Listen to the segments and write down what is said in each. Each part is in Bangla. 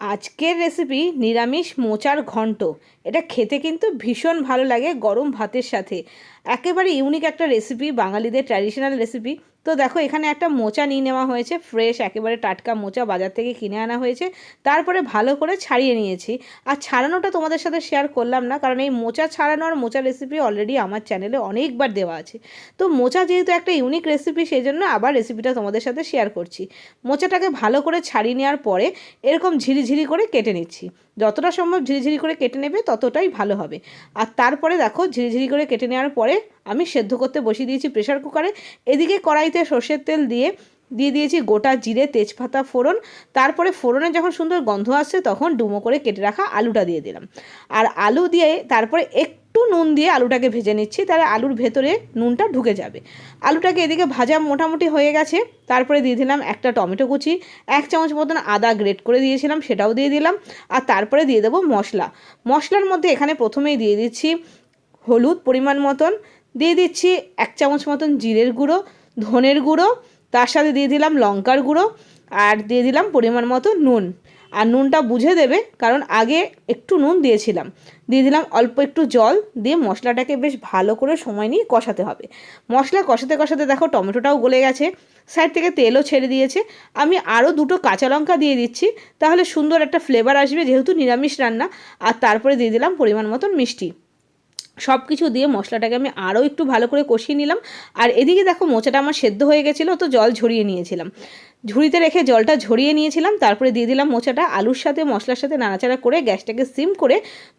আজকের রেসিপি নিরামিষ মোচার ঘন্ট। এটা খেতে কিন্তু ভীষণ ভালো লাগে গরম ভাতের সাথে। একেবারে ইউনিক একটা রেসিপি বাঙালিদের ট্র্যাডিশনাল রেসিপি তো দেখো, এখানে একটা মোচা নিয়ে নেওয়া হয়েছে ফ্রেশ একেবারে টাটকা মোচা বাজার থেকে কিনে আনা হয়েছে। তারপরে ভালো করে ছাড়িয়ে নিয়েছি। আর ছাড়ানোটা তোমাদের সাথে শেয়ার করলাম না, কারণ এই মোচা ছাড়ানো আর মোচা রেসিপি অলরেডি আমার চ্যানেলে অনেকবার দেওয়া আছে। তো মোচা যেহেতু একটা ইউনিক রেসিপি সেই জন্য আবার রেসিপিটা তোমাদের সাথে শেয়ার করছি। মোচাটাকে ভালো করে ছাড়িয়ে নেওয়ার পরে এরকম ঝিরিঝিরি করে কেটে নিচ্ছি। যতটা সম্ভব ঝিরিঝিরি করে কেটে নেবে, ততটাই ভালো হবে। আর তারপরে দেখো, ঝিরিঝিরি করে কেটে নেওয়ার পরে আমি সেদ্ধ করতে বসিয়ে দিয়েছি প্রেশার কুকারে এদিকে কড়াইতে সর্ষের তেল দিয়ে দিয়ে দিয়েছি গোটা জিরে, তেজপাতা, ফোড়ন। তারপরে ফোড়নে যখন সুন্দর গন্ধ আসছে তখন ডুমো করে কেটে রাখা আলুটা দিয়ে দিলাম। আর আলু দিয়ে তারপরে একটু নুন দিয়ে আলুটাকে ভেজে নিচ্ছি, তাহলে আলুর ভেতরে নুনটা ঢুকে যাবে। আলুটাকে এদিকে ভাজা মোটামুটি হয়ে গেছে। তারপরে দিয়ে দিলাম একটা টমেটো কুচি, এক চামচ মতন আদা গ্রেট করে দিয়েছিলাম, সেটাও দিয়ে দিলাম। আর তারপরে দিয়ে দেবো মশলা। মশলার মধ্যে এখানে প্রথমেই দিয়ে দিচ্ছি হলুদ পরিমাণ মতন, দিয়ে দিচ্ছি এক চামচ মতন জিরের গুঁড়ো, ধনের গুঁড়ো, তার সাথে দিয়ে দিলাম লঙ্কার গুঁড়ো, আর দিয়ে দিলাম পরিমাণ মতো নুন। আর নুনটা বুঝে দেবে, কারণ আগে একটু নুন দিয়েছিলাম। দিয়ে দিলাম অল্প একটু জল, দিয়ে মশলাটাকে বেশ ভালো করে সময় নিয়ে কষাতে হবে। মশলা কষাতে কষাতে দেখো টমেটোটাও গলে গেছে, সাইড থেকে তেলও ছেড়ে দিয়েছে। আমি আরও দুটো কাঁচা লঙ্কা দিয়ে দিচ্ছি, তাহলে সুন্দর একটা ফ্লেভার আসবে, যেহেতু নিরামিষ রান্না, আর তারপরে দিয়ে দিলাম পরিমাণ মতন মিষ্টি। সব কিছু দিয়ে মশলাটাকে আমি আরও একটু ভালো করে কষিয়ে নিলাম। আর এদিকে দেখো মোচাটা আমার সেদ্ধ হয়ে গেছিল, তো জল ঝরিয়ে নিয়েছিলাম। ঝুড়িতে রেখে জলটা ঝরিয়ে নিয়েছিলাম, তারপরে দিয়ে দিলাম মোচাটা, আলুর সাথে, মশলার সাথে নাড়াচাড়া করে গ্যাসটাকে সিম করে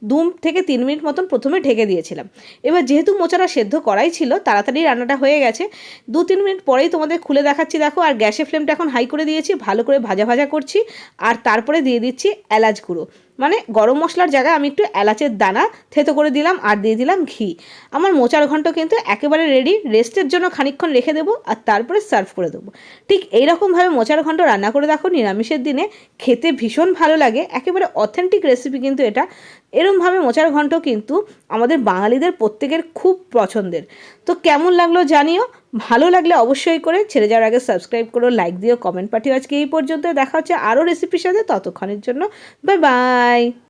দু থেকে তিন মিনিট মতন প্রথমে ঢেকে দিয়েছিলাম। এবার যেহেতু মোচাটা সেদ্ধ করাই ছিল, তাড়াতাড়ি রান্নাটা হয়ে গেছে। দু তিন মিনিট পরেই তোমাদের খুলে দেখাচ্ছি, দেখো, আর গ্যাসের ফ্লেমটা এখন হাই করে দিয়েছি, ভালো করে ভাজা ভাজা করছি, আর তারপরে দিয়ে দিচ্ছি এলাচ গুঁড়ো। মানে গরম মশলার জায়গায় আমি একটু এলাচের দানা থেতো করে দিলাম আর দিয়ে দিলাম ঘি। আমার মোচার ঘন্ট কিন্তু একেবারে রেডি রেস্টের জন্য খানিকক্ষণ রেখে দেবো আর তারপরে সার্ভ করে দেবো। ঠিক এইরকমভাবে মোচার ঘন্ট রান্না করে দেখো, নিরামিষের দিনে খেতে ভীষণ ভালো লাগে, একেবারে অথেন্টিক রেসিপি কিন্তু এটা। এরমভাবে মোচার ঘন্ট কিন্তু আমাদের বাঙালিদের প্রত্যেকের খুব পছন্দের। তো কেমন লাগল জানিও ভালো লাগলে অবশ্যই করে। ছেড়ে যাওয়ার আগে সাবস্ক্রাইব করো লাইক দিও কমেন্ট পাঠিও। আজকে এই পর্যন্ত দেখা হচ্ছে আরও রেসিপির সাথে ততক্ষণের জন্য। Bye bye